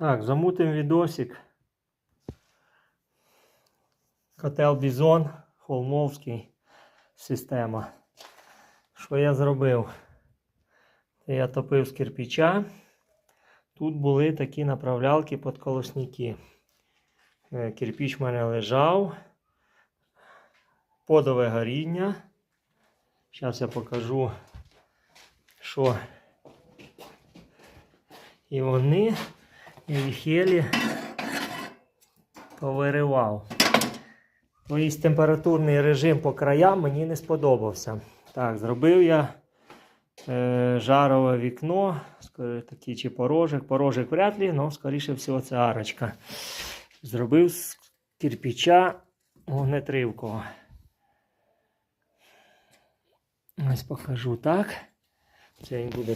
Так, замутим відосик. Котел Бізон, Холмовський система. Що я зробив? Я топив з кирпича. Тут були такі направлялки під колосники. Е, Кирпіч в мене лежав. Подове горіння. Зараз я покажу, що. І вони і їх повиривав. Тобто температурний режим по краям мені не сподобався. Так, зробив я е, жарове вікно, такий чи порожик. Порожик вряд ли, але скоріше всього це арочка. Зробив з кирпича вогнетривкого. Ось покажу так. Це він буде